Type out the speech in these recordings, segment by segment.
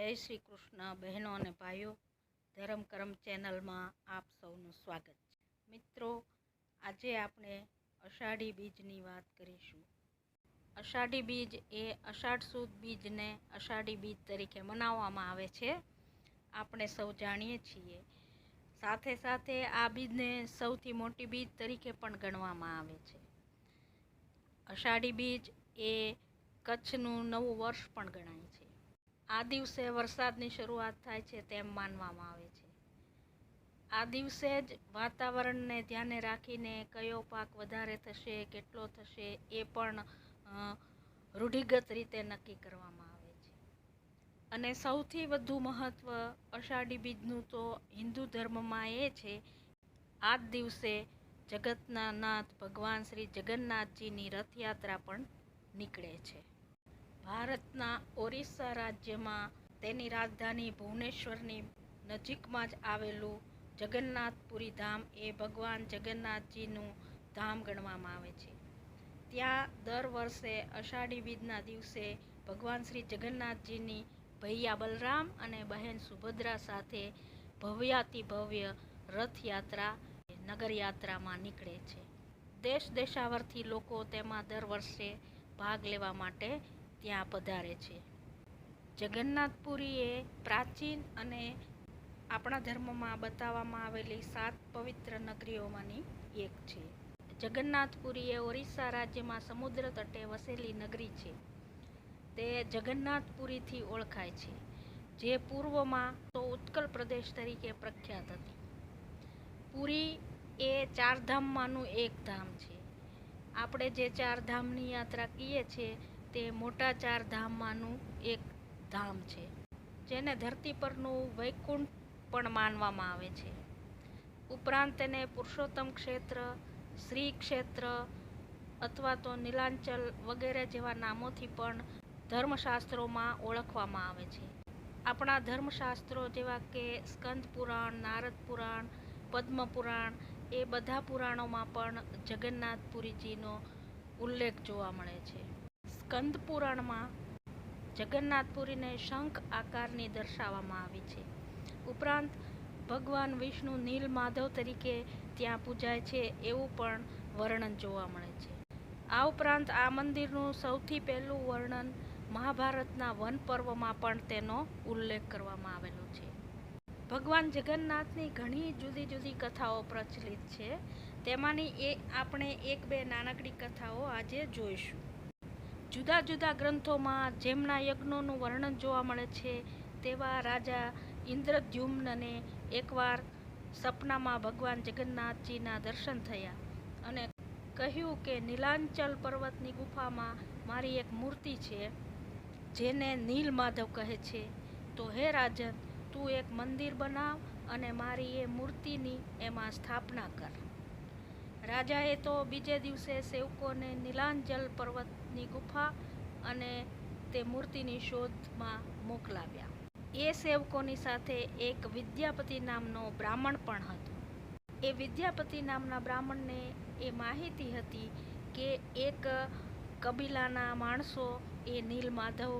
જય શ્રી કૃષ્ણ, બહેનો અને ભાઈઓ. ધરમ કરમ ચેનલમાં આપ સૌનું સ્વાગત છે. મિત્રો, આજે આપણે અષાઢી બીજની વાત કરીશું. અષાઢી બીજ એ અષાઢ સુદ બીજને અષાઢી બીજ તરીકે મનાવવામાં આવે છે. આપણે સૌ જાણીએ છીએ. સાથે સાથે આ બીજને સૌથી મોટી બીજ તરીકે પણ ગણવામાં આવે છે. અષાઢી બીજ એ કચ્છનું નવું વર્ષ પણ ગણાય છે. આ દિવસે વરસાદની શરૂઆત થાય છે તેમ માનવામાં આવે છે. આ દિવસે જ વાતાવરણને ધ્યાને રાખીને કયો પાક વધારે થશે, કેટલો થશે એ પણ રૂઢિગત રીતે નક્કી કરવામાં આવે છે. અને સૌથી વધુ મહત્ત્વ અષાઢી બીજનું તો હિન્દુ ધર્મમાં એ છે, આ જ દિવસે જગતના નાથ ભગવાન શ્રી જગન્નાથજીની રથયાત્રા પણ નીકળે છે. ભારતના ઓરિસ્સા રાજ્યમાં તેની રાજધાની ભુવનેશ્વરની નજીકમાં જ આવેલું જગન્નાથપુરી ધામ એ ભગવાન જગન્નાથજીનું ધામ ગણવામાં આવે છે. ત્યાં દર વર્ષે અષાઢી બીજના દિવસે ભગવાન શ્રી જગન્નાથજીની ભૈયા બલરામ અને બહેન સુભદ્રા સાથે ભવ્યાતિ ભવ્ય રથયાત્રા નગરયાત્રામાં નીકળે છે. દેશ દેશાવરથી લોકો તેમાં દર વર્ષે ભાગ લેવા માટે ત્યાં પધારે છે. જગન્નાથપુરી એ પ્રાચીન અને આપણા ધર્મમાં બતાવવામાં આવેલી સાત પવિત્ર નગરીઓમાંની એક છે. જગન્નાથપુરી એ ઓરિસ્સા રાજ્યમાં સમુદ્ર તટે વસેલી નગરી છે. તે જગન્નાથપુરીથી ઓળખાય છે, જે પૂર્વમાં તો ઉત્કલ પ્રદેશ તરીકે પ્રખ્યાત હતી. પુરી એ ચારધામમાંનું એક ધામ છે. આપણે જે ચારધામની યાત્રા કહીએ છીએ તે મોટા ચાર ધામમાંનું એક ધામ છે, જેને ધરતી પરનું વૈકુંઠ પણ માનવામાં આવે છે. ઉપરાંત તેને પુરુષોત્તમ ક્ષેત્ર, શ્રી ક્ષેત્ર અથવા તો નીલાંચલ વગેરે જેવા નામોથી પણ ધર્મશાસ્ત્રોમાં ઓળખવામાં આવે છે. આપણા ધર્મશાસ્ત્રો જેવા કે સ્કંદ પુરાણ, નારદ પુરાણ, પદ્મ પુરાણ એ બધા પુરાણોમાં પણ જગન્નાથપુરીજીનો ઉલ્લેખ જોવા મળે છે. સ્કંદ પુરાણમાં જગન્નાથપુરીને શંખ આકારની દર્શાવવામાં આવી છે. ઉપરાંત, ભગવાન વિષ્ણુ નીલ માધવ તરીકે ત્યાં પૂજાય છે એવું પણ વર્ણન જોવા મળે છે. આ ઉપરાંત, આ મંદિરનું સૌથી પહેલું વર્ણન મહાભારતના વન પર્વમાં પણ તેનો ઉલ્લેખ કરવામાં આવેલો છે. ભગવાન જગન્નાથની ઘણી જુદી જુદી કથાઓ પ્રચલિત છે. તેમાંની એ આપણે એક બે નાનકડી કથાઓ આજે જોઈશું. જુદા જુદા ગ્રંથોમાં જેમના યજ્ઞોનું વર્ણન જોવા મળે છે, તેવા રાજા ઇન્દ્રદ્યુમ્નને એકવાર સપનામાં ભગવાન જગન્નાથજીના દર્શન થયા અને કહ્યું કે, નીલાંચલ પર્વતની ગુફામાં મારી એક મૂર્તિ છે, જેને નીલ માધવ કહે છે. તો હે રાજન, તું એક મંદિર બનાવ અને મારી એ મૂર્તિની એમાં સ્થાપના કર. રાજાએ તો બીજે દિવસે સેવકોને નીલાંજલ પર્વતની ગુફા અને તે મૂર્તિની શોધમાં મોકલાવ્યા. એ સેવકોની સાથે એક વિદ્યાપતિ નામનો બ્રાહ્મણ પણ હતો. એ વિદ્યાપતિ નામના બ્રાહ્મણને એ માહિતી હતી કે એક કબીલાના માણસો એ નીલ માધવ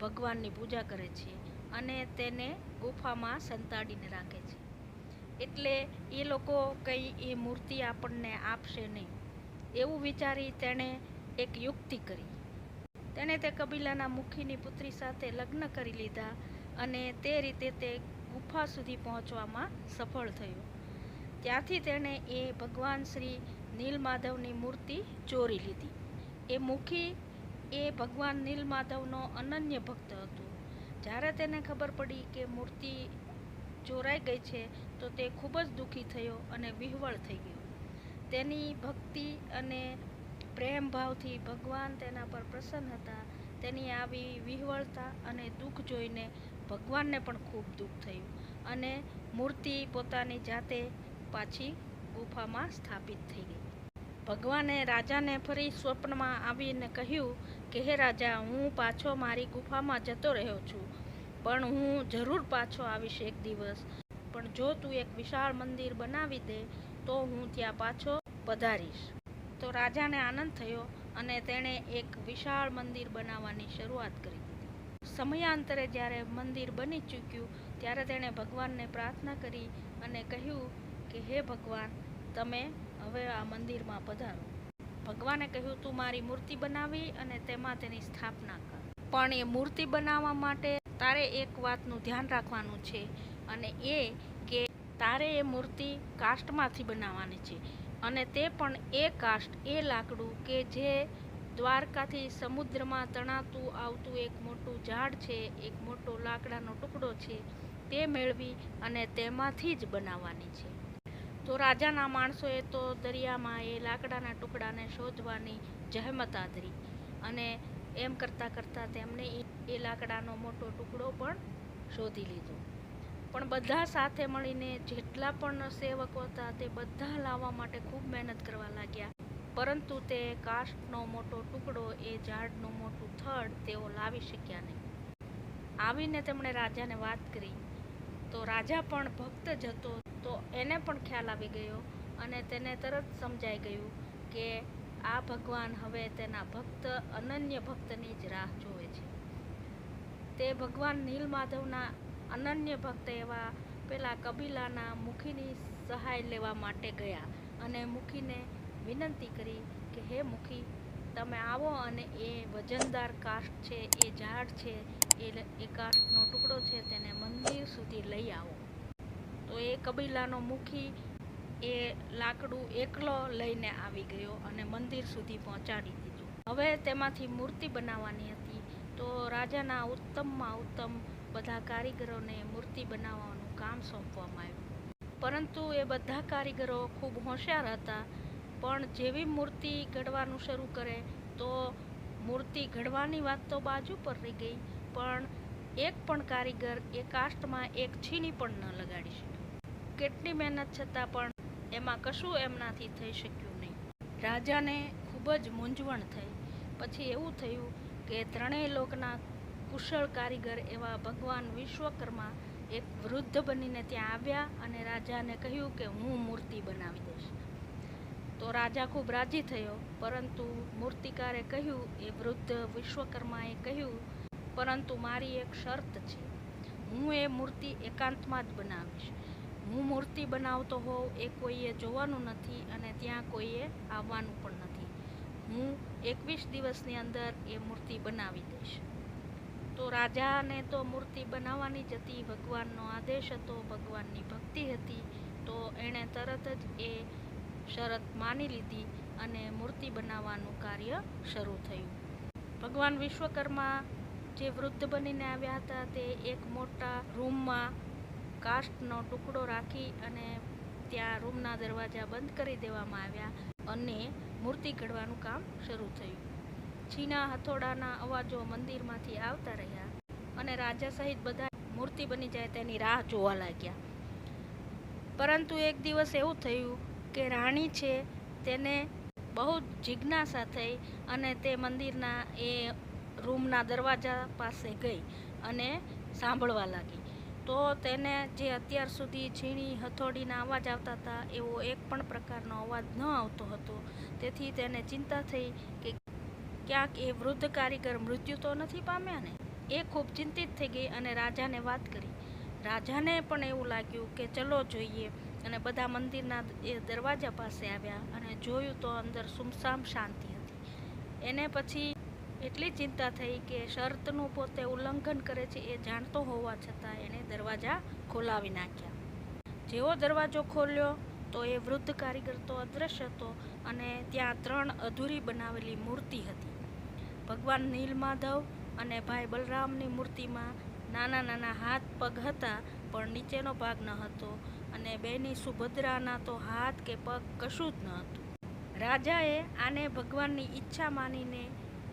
ભગવાનની પૂજા કરે છે અને તેને ગુફામાં સંતાડીને રાખે છે. એટલે એ લોકો કંઈ એ મૂર્તિ આપણને આપશે નહીં. એવું વિચારી તેણે એક યુક્તિ કરી. તેણે તે કબીલાના મુખીની પુત્રી સાથે લગ્ન કરી લીધા અને તે રીતે તે ગુફા સુધી પહોંચવામાં સફળ થયો. ત્યાંથી તેણે એ ભગવાન શ્રી નીલમાધવની મૂર્તિ ચોરી લીધી. એ મુખી એ ભગવાન નીલમાધવનો અનન્ય ભક્ત હતો. જ્યારે તેને ખબર પડી કે મૂર્તિ ચોરાઈ ગઈ છે, તો તે ખૂબ જ દુઃખી થયો અને વિહવળ થઈ ગયો. તેની ભક્તિ અને પ્રેમ ભાવથી ભગવાન તેના પર પ્રસન્ન હતા. તેની આવી વિહવળતા અને દુઃખ જોઈને ભગવાનને પણ ખૂબ દુઃખ થયું અને મૂર્તિ પોતાની જાતે પાછી ગુફામાં સ્થાપિત થઈ ગઈ. ભગવાને રાજાને ફરી સ્વપ્નમાં આવીને કહ્યું કે, હે રાજા, હું પાછો મારી ગુફામાં જતો રહ્યો છું. પણ હું જરૂર પાછો આવીશ એક દિવસ. પણ જો તું એક વિશાળ મંદિર બનાવી દે, તો હું ત્યાં પાછો પધારીશ. તો રાજાને આનંદ થયો અને તેણે એક વિશાળ મંદિર બનાવવાની શરૂઆત કરી દીધી. સમયાંતરે જ્યારે મંદિર બની ચૂક્યું, ત્યારે તેણે ભગવાનને પ્રાર્થના કરી અને કહ્યું કે, હે ભગવાન, તમે હવે આ મંદિરમાં પધારો. ભગવાને કહ્યું, તું મારી મૂર્તિ બનાવી અને તેમાં તેની સ્થાપના કર. પણ એ મૂર્તિ બનાવવા માટે તારે એક વાતનું ધ્યાન રાખવાનું છે અને એ કે તારે એ મૂર્તિ કાષ્ટમાંથી બનાવવાની છે. અને તે પણ એ કાષ્ટ, એ લાકડું કે જે દ્વારકાથી સમુદ્રમાં તણાતું આવતું એક મોટું ઝાડ છે, એક મોટો લાકડાનો ટુકડો છે, તે મેળવી અને તેમાંથી જ બનાવવાની છે. તો રાજાના માણસોએ તો દરિયામાં એ લાકડાના ટુકડાને શોધવાની જહેમત આદરી અને એમ કરતાં કરતાં તેમણે એ- લાકડાનો મોટો ટુકડો પણ શોધી લીધો. પણ બધા સાથે મળીને જેટલા પણ સેવકો હતા તે બધા લાવવા માટે ખૂબ મહેનત કરવા લાગ્યા. પરંતુ તે કાસ્ટનો મોટો ટુકડો, એ ઝાડનું મોટું થડ તેઓ લાવી શક્યા નહીં. આવીને તેમણે રાજાને વાત કરી. તો રાજા પણ ભક્ત જ હતો, તો એને પણ ખ્યાલ આવી ગયો અને તેને તરત સમજાઈ ગયું કે આ ભગવાન હવે તેના ભક્ત, અનન્ય ભક્તની જ રાહ જોવે છે. તે ભગવાન નીલમાધવના અનન્ય ભક્ત એવા પેલા કબીલાના મુખીની સહાય લેવા માટે ગયા અને મુખીને વિનંતી કરી કે, હે મુખી, તમે આવો અને એ વજનદાર કાષ્ટ છે, એ ઝાડ છે, એ એ કાષ્ટનો ટુકડો છે, તેને મંદિર સુધી લઈ આવો. તો એ કબીલાનો મુખી એ લાકડું એકલો લઈને આવી ગયો અને મંદિર સુધી પહોંચાડી દીધું. હવે તેમાંથી મૂર્તિ બનાવવાની હતી તો રાજાના ઉત્તમમાં ઉત્તમ બધા કારીગરોને મૂર્તિ બનાવવાનું કામ સોંપવામાં આવ્યું. પરંતુ એ બધા કારીગરો ખૂબ હોશિયાર હતા, પણ જેવી મૂર્તિ ઘડવાનું શરૂ કરે તો મૂર્તિ ઘડવાની વાત તો બાજુ પર રહી ગઈ, પણ એક પણ કારીગર એ કાસ્ટમાં એક છીની પણ ન લગાડી શક્યો. કેટલી મહેનત છતાં પણ એમાં કશું એમનાથી થઈ શક્યું નહીં. રાજાને ખૂબ જ મૂંઝવણ થઈ. પછી એવું થયું કે ત્રણેય લોકના કુશળ કારીગર એવા ભગવાન વિશ્વકર્મા એક વૃદ્ધ બનીને ત્યાં આવ્યા અને રાજાને કહ્યું કે હું મૂર્તિ બનાવી દઈશ. તો રાજા ખૂબ રાજી થયો, પરંતુ મૂર્તિકારે કહ્યું, એ વૃદ્ધ વિશ્વકર્માએ કહ્યું, પરંતુ મારી એક શરત છે. હું એ મૂર્તિ એકાંતમાં જ બનાવીશ. હું મૂર્તિ બનાવતો હોઉં એ કોઈએ જોવાનું નથી અને ત્યાં કોઈએ આવવાનું પણ નથી. હું એકવીસ દિવસની અંદર એ મૂર્તિ બનાવી દઈશ. તો રાજાને તો મૂર્તિ બનાવવાની જ હતી, ભગવાનનો આદેશ હતો, ભગવાનની ભક્તિ હતી, તો એણે તરત જ એ શરત માની લીધી અને મૂર્તિ બનાવવાનું કાર્ય શરૂ થયું. ભગવાન વિશ્વકર્મા જે વૃદ્ધ બનીને આવ્યા હતા તે એક મોટા રૂમમાં કાસ્ટનો ટુકડો રાખી અને ત્યાં રૂમના દરવાજા બંધ કરી દેવામાં આવ્યા અને મૂર્તિ ઘડવાનું કામ શરૂ થયું. છીના હથોડાના અવાજો મંદિરમાંથી આવતા રહ્યા અને રાજા સહિત બધા મૂર્તિ બની જાય તેની રાહ જોવા લાગ્યા. પરંતુ એક દિવસ એવું થયું કે રાણી છે તેને બહુ જિજ્ઞાસા થઈ અને તે મંદિરના એ રૂમના દરવાજા પાસે ગઈ અને સાંભળવા લાગી. તો તેને જે અત્યાર સુધી ઝીણી હથોડીના અવાજ આવતા હતા, એવો એક પણ પ્રકારનો અવાજ ન આવતો હતો. તેથી તેને ચિંતા થઈ કે ક્યાંક એ વૃદ્ધ કારીગર મૃત્યુ તો નથી પામ્યા ને? એ ખૂબ ચિંતિત થઈ ગઈ અને રાજાને વાત કરી. રાજાને પણ એવું લાગ્યું કે ચલો જોઈએ. અને બધા મંદિરના એ દરવાજા પાસે આવ્યા અને જોયું તો અંદર સુમસામ શાંતિ હતી. એને પછી એટલી ચિંતા થઈ કે શરતનું પોતે ઉલ્લંઘન કરે છે એ જાણતો હોવા છતાં એણે દરવાજા ખોલાવી નાખ્યા. જેવો દરવાજો ખોલ્યો તો એ વૃદ્ધ કારીગર તો અદૃશ્ય હતો અને ત્યાં ત્રણ અધૂરી બનાવેલી મૂર્તિ હતી. ભગવાન નીલમાધવ અને ભાઈ બલરામની મૂર્તિમાં નાના નાના હાથ પગ હતા, પણ નીચેનો ભાગ ન હતો અને બેની સુભદ્રાના તો હાથ કે પગ કશું જ ન હતું. રાજાએ આને ભગવાનની ઈચ્છા માનીને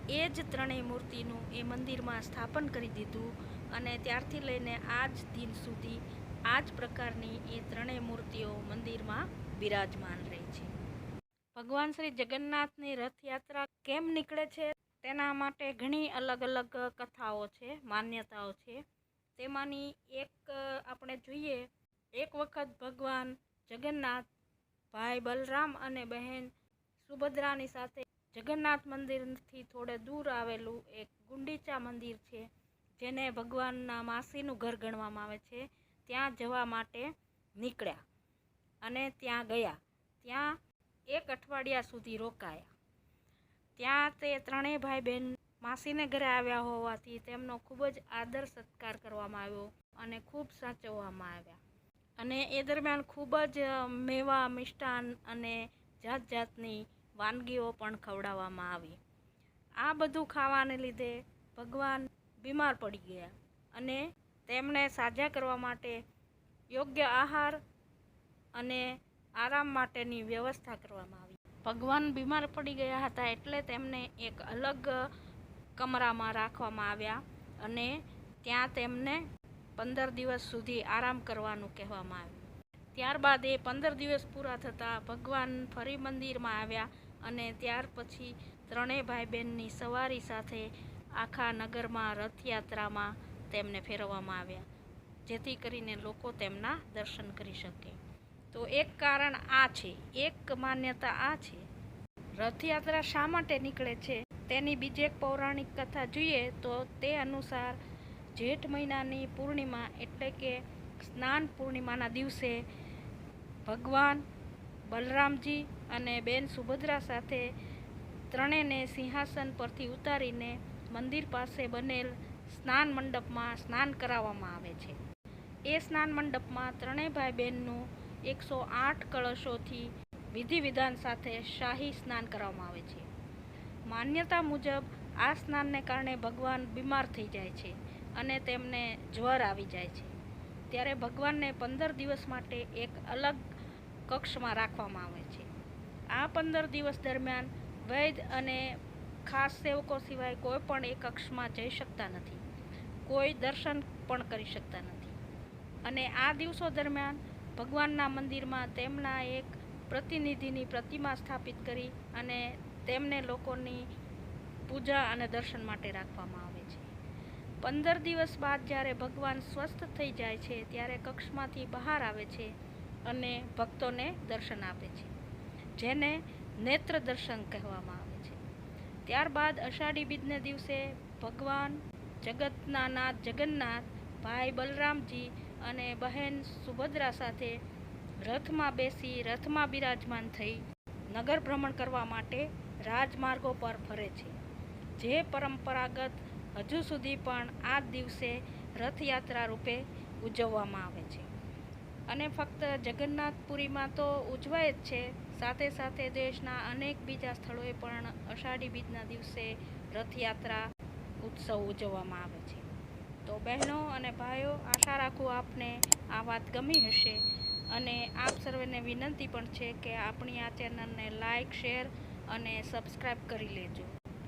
એ જ ત્રણેય મૂર્તિનું એ મંદિરમાં સ્થાપન કરી દીધું અને ત્યારથી લઈને આજ દિન સુધી આ જ પ્રકારની એ ત્રણેય મૂર્તિઓ મંદિરમાં બિરાજમાન રહી છે. ભગવાન શ્રી જગન્નાથની રથયાત્રા કેમ નીકળે છે? તેના માટે ઘણી અલગ અલગ કથાઓ છે, માન્યતાઓ છે. તેમાંની એક આપણે જોઈએ, એક વખત ભગવાન જગન્નાથ, ભાઈ બલરામ અને બહેન સુભદ્રાની સાથે જગન્નાથ મંદિરથી થોડે દૂર આવેલું એક ગુંડીચા મંદિર છે, જેને ભગવાનના માસીનું ઘર ગણવામાં આવે છે. ત્યાં જવા માટે નીકળ્યા અને ત્યાં ગયા. ત્યાં એક અઠવાડિયા સુધી રોકાયા. ત્યાં તે ત્રણેય ભાઈ બહેન માસીને ઘરે આવ્યા હોવાથી તેમનો ખૂબ જ આદર સત્કાર કરવામાં આવ્યો અને ખૂબ સાચવવામાં આવ્યા. અને એ દરમિયાન ખૂબ જ મેવા, મિષ્ટાન અને જાત જાતની વાનગીઓ પણ ખવડાવવામાં આવી. આ બધું ખાવાને લીધે ભગવાન બીમાર પડી ગયા અને તેમણે સાજા કરવા માટે યોગ્ય આહાર અને આરામ માટેની વ્યવસ્થા કરવામાં આવી. ભગવાન બીમાર પડી ગયા હતા એટલે તેમને એક અલગ કમરામાં રાખવામાં આવ્યા અને ત્યાં તેમને પંદર દિવસ સુધી આરામ કરવાનું કહેવામાં આવ્યું. ત્યારબાદ એ પંદર દિવસ પૂરા થતાં ભગવાન ફરી મંદિરમાં આવ્યા અને ત્યાર પછી ત્રણેય ભાઈ બહેનની સવારી સાથે આખા નગરમાં રથયાત્રામાં તેમને ફેરવવામાં આવ્યા, જેથી કરીને લોકો તેમના દર્શન કરી શકે. તો એક કારણ આ છે, એક માન્યતા આ છે, રથયાત્રા શા માટે નીકળે છે? તેની બીજી એક પૌરાણિક કથા જોઈએ તો તે અનુસાર જેઠ મહિનાની પૂર્ણિમા એટલે કે સ્નાન પૂર્ણિમાના દિવસે ભગવાન બલરામજી અને બેન સુભદ્રા સાથે ત્રણેયને સિંહાસન પરથી ઉતારીને મંદિર પાસે બનેલ સ્નાન મંડપમાં સ્નાન કરાવવામાં આવે છે. એ સ્નાન મંડપમાં ત્રણેય ભાઈ બહેનનું એકસો આઠ કળશોથી વિધિ વિધાન સાથે શાહી સ્નાન કરવામાં આવે છે. માન્યતા મુજબ આ સ્નાનને કારણે ભગવાન બીમાર થઈ જાય છે અને તેમને જ્વર આવી જાય છે. ત્યારે ભગવાનને પંદર દિવસ માટે એક અલગ કક્ષમાં રાખવામાં આવે છે. આ પંદર દિવસ દરમિયાન વૈદ અને ખાસ સેવકો સિવાય કોઈ પણ એ કક્ષમાં જઈ શકતા નથી. કોઈ દર્શન પણ કરી શકતા નથી. અને આ દિવસો દરમિયાન ભગવાનના મંદિરમાં તેમના એક પ્રતિનિધિની પ્રતિમા સ્થાપિત કરી અને તેમને લોકોની પૂજા અને દર્શન માટે રાખવામાં આવે છે. પંદર દિવસ બાદ જ્યારે ભગવાન સ્વસ્થ થઈ જાય છે, ત્યારે કક્ષમાંથી બહાર આવે છે અને ભક્તોને દર્શન આપે છે, જેને નેત્ર દર્શન કહેવામાં આવે છે. ત્યારબાદ અષાઢી બીજને દિવસે ભગવાન જગતના નાથ જગન્નાથ, ભાઈ બલરામજી અને બહેન સુભદ્રા સાથે રથમાં બેસી રથમાં બિરાજમાન થઈ નગર ભ્રમણ કરવા માટે રાજમાર્ગો પર ફરે છે. જે પરંપરાગત હજુ સુધી પણ આ દિવસે રથયાત્રા રૂપે ઉજવવામાં આવે છે. અને ફક્ત જગન્નાથપુરીમાં તો ઉજવાય જ છે. સાથે સાથે દેશના અનેક બીજા સ્થળોએ પણ અષાઢી બીજના દિવસે રથયાત્રા ઉત્સવ ઉજવવામાં આવે છે. તો બહેનો અને ભાઈઓ, આશા રાખું આપને આ વાત ગમી હશે અને આપ સર્વેને વિનંતી પણ છે કે આપણી આ ચેનલને લાઇક શેર અને સબસ્ક્રાઈબ કરી લેજો.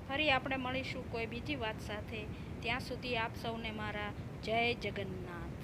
ફરી આપણે મળીશું કોઈ બીજી વાત સાથે. ત્યાં સુધી આપ સૌને મારા જય જગન્નાથ.